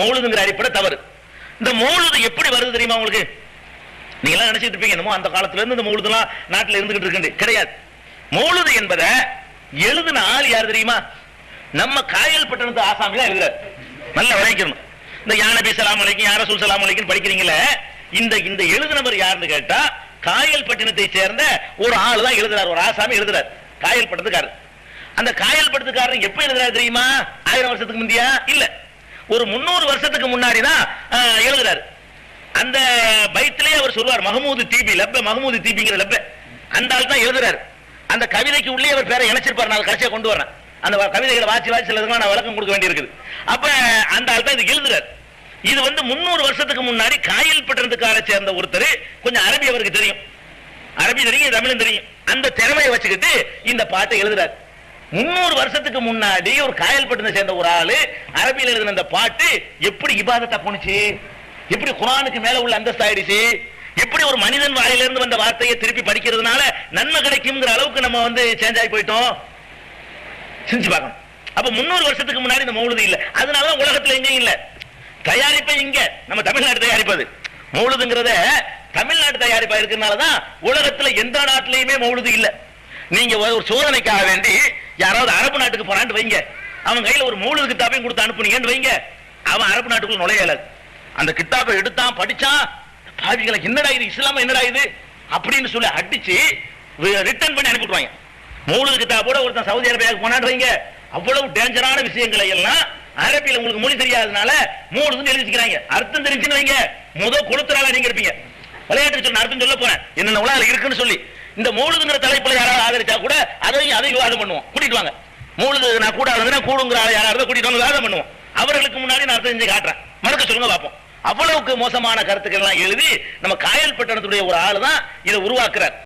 மௌலுதுங்கிற அடிப்படை தவறு. இந்த மௌலுது எப்படி வருது தெரியுமா உங்களுக்கு? நீங்க எல்லாம் நினைச்சிட்டு இருப்பீங்க என்னமோ அந்த காலத்துல இருந்து இந்த மௌலுதுலாம் நாட்டுல இருந்துகிட்டு இருக்கு கிடையாது. மௌலுது என்பதை எழுதின ஆள் யார் தெரியுமா? நம்ம காயல் பட்டணத்து ஆசாமி தான் எழுதுறாரு. நல்லா விளைக்கணும் இந்த யானபி சலாம் அலைக்கும் யார சுல் சலாம் அலைக்கும் படிக்கிறீங்களே? இந்த இந்த எழுதினவர் யாருன்னு கேட்டா காயல் பட்டினத்தை சேர்ந்த ஒரு ஆள் தான் எழுதுறாரு. ஒரு ஆசாமி எழுதுறாரு. காயல் பட்டத்துக்காரர் அந்த காயல் பட்டத்துக்காரர் எப்ப எழுதுறாரு தெரியுமா? ஆயிரம் வருஷத்துக்கு முந்தியா? இல்ல. ஒரு முன்னூறு வருஷத்துக்கு முன்னாடி தான் எழுதுறாரு. அந்த பைத்திலே அவர் சொல்வார் மஹமூது தீபி லப்ப மஹமூது தீபிங்கிற லப்ப. அந்த ஆள் தான் எழுதுறாரு. அந்த கவிதைக்கு உள்ளே அவர் பேரை இணைச்சிருப்பார் நான் கடைசியா கொண்டு வரேன். அந்த கவிதைகளை வாசி வாசி சிலதுக்கு நான் விளக்கம் கொடுக்க வேண்டியிருக்குது. அப்ப அந்த ஆள் தான் இது எழுதுறாரு. இது வந்து முன்னூறு வருஷத்துக்கு முன்னாடி காயல் பட்டணத்துக்கார சேர்ந்த ஒருத்தர் கொஞ்சம் அரபி அவருக்கு தெரியும். அரபி தெரியும் தமிழும் தெரியும். அந்த திறமையை வச்சுக்கிட்டு இந்த பாட்டை எழுதுறாரு. முன்னூறு வருஷத்துக்கு முன்னாடி ஒரு காயல் பட்டு சேர்ந்த ஒரு ஆளு அரபியில் எழுதின அந்த பாட்டு எப்படி இபாதத்தை போனுச்சு எப்படி குரானுக்கு மேல உள்ள அந்தஸ்து ஆயிடுச்சு? எப்படி ஒரு மனிதன் வாயிலிருந்து வந்த வார்த்தையை திருப்பி படிக்கிறதுனால நன்மை கிடைக்குங்கிற அளவுக்கு நம்ம வந்து சேஞ்ச் ஆகி போயிட்டோம். சிந்திச்சு பார்க்கணும். அப்ப முன்னூறு வருஷத்துக்கு முன்னாடி இந்த மௌலுது இல்ல. அதனால உலகத்துல எங்கேயும் இல்ல. தயாரிப்பே இங்க. நம்ம தமிழ்நாடு தயாரிப்பது. மௌலுதுங்கிறத தமிழ்நாடு தயாரிப்பா இருக்கிறதுனால தான் உலகத்துல எந்த நாட்டிலையுமே மௌலுது இல்ல. நீங்க ஒரு சோதனைக்காக வேண்டி யாராவது அரபு நாட்டுக்கு போறான்னு வைங்க. அவன் கையில ஒரு மௌலுது கித்தாப்பையும் கொடுத்து அனுப்புனீங்கன்னு வைங்க. அவன் அரபு நாட்டுக்குள்ள நுழையல. அந்த கித்தாப்பை எடுத்தான் படிச்சான். பாவிகளை என்னடா இது? இஸ்லாம என்னடா இது? அப்படின்னு சொல்லி அடிச்சு ரிட்டர்ன் பண்ணி அனுப்பிடுவாங்க மூணு கித்தாப்போட ஒருத்தன் சவுதி அரேபியாவுக்கு போனான்னு வைங்க. அவ்வளவு டேஞ்சரான விஷயங்களை எல்லாம் அரபியில் உங்களுக்கு மொழி தெரியாதனால மூணு எழுதிக்கிறாங்க அர்த்தம் தெரிஞ்சுன்னு வைங்க. முதல் கொளுத்துறால நீங்க இருப்பீங்க. விளையாட்டு சொன்ன அர்த்தம் சொல்ல போறேன். என்னென்ன உலக இருக்குன்னு சொல்லி. இந்த மூழுதுங்கிற தலைப்புல யாராவது ஆதரிச்சா கூட அதையும் அதை விவாதம் பண்ணுவோம். கூட்டிட்டு வாங்க. மூழுது நான் கூடாதுன்னா கூடுங்கிற ஆளை யாராவது கூட்டிட்டு வந்து விவாதம் பண்ணுவோம். அவர்களுக்கு முன்னாடி நான் அர்த்தம் செஞ்சு காட்டுறேன். மறுக்க சொல்லுங்க பார்ப்போம். அவ்வளவுக்கு மோசமான கருத்துக்கள் எல்லாம் எழுதி நம்ம காயல் பட்டணத்துடைய ஒரு ஆளு தான் இதை உருவாக்குறார்.